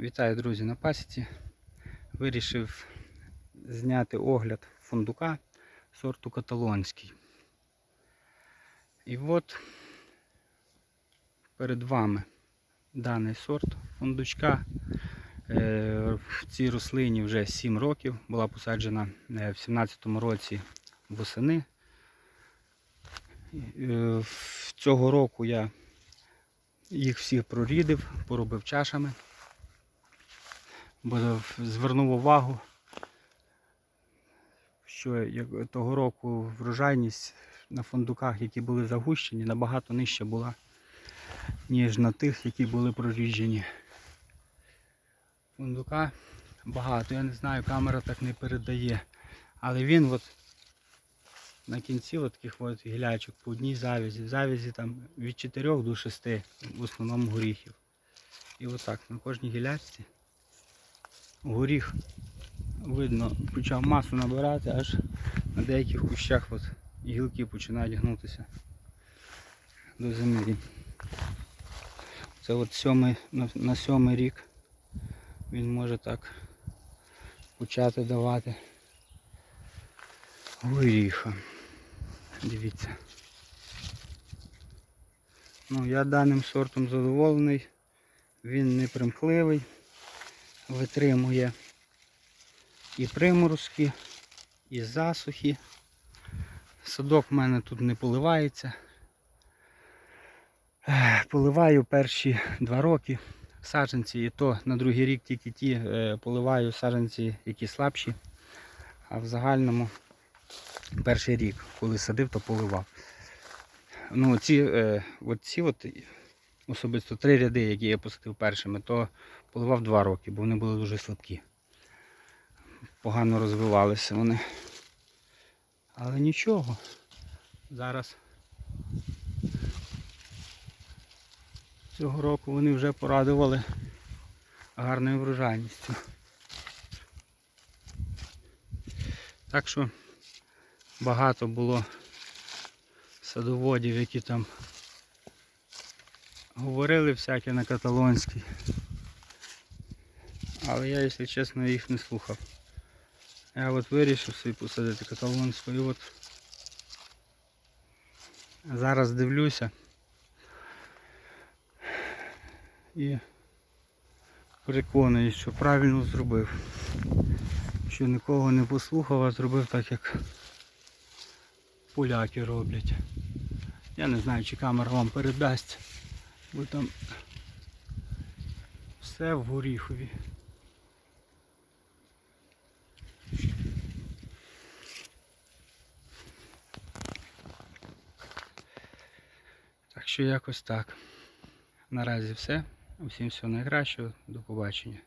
Вітаю, друзі, на пасіці. Вирішив зняти огляд фундука сорту каталонський. І от перед вами даний сорт фундучка. Е, В цій рослині вже 7 років. Була посаджена е, в 17-му році восени. Е, Цього року я їх всіх прорідив, поробив чашами. Бо звернув увагу, що того року врожайність на фундуках, які були загущені, набагато нижча була, ніж на тих, які були проріджені. Фундука багато, я не знаю, камера так не передає. Але він от на кінці от таких от гілячок по одній завязі. В завязі там від 4 до 6 в основному горіхів. І отак на кожній гілячці горіх видно почав масу набирати, аж на деяких кущах от гілки починають гнутися до землі. Це от сьомий, на, на сьомий рік він може так почати давати горіха. Дивіться. Ну, я даним сортом задоволений. Він не примхливий, витримує і приморозки, і засухи. Садок в мене тут не поливається. Поливаю перші два роки саджанці, і то на другий рік тільки ті е, поливаю саджанці, які слабші. А в загальному перший рік, коли садив, то поливав. Ну, ці, е, от от, особисто три ряди, які я посадив першими, то поливав два роки, бо вони були дуже слабкі. Погано розвивалися вони. Але нічого. Зараз цього року вони вже порадували гарною врожайністю. Так що багато було садоводів, які там говорили всяке на каталонській. Але я, якщо чесно, їх не слухав. Я от вирішив собі посадити каталонську і от зараз дивлюся і переконую, що правильно зробив. Що нікого не послухав, а зробив так, як поляки роблять. Я не знаю, чи камера вам передасть, бо там все в горіхові. Так що якось так. Наразі все. Усім всього найкращого. До побачення.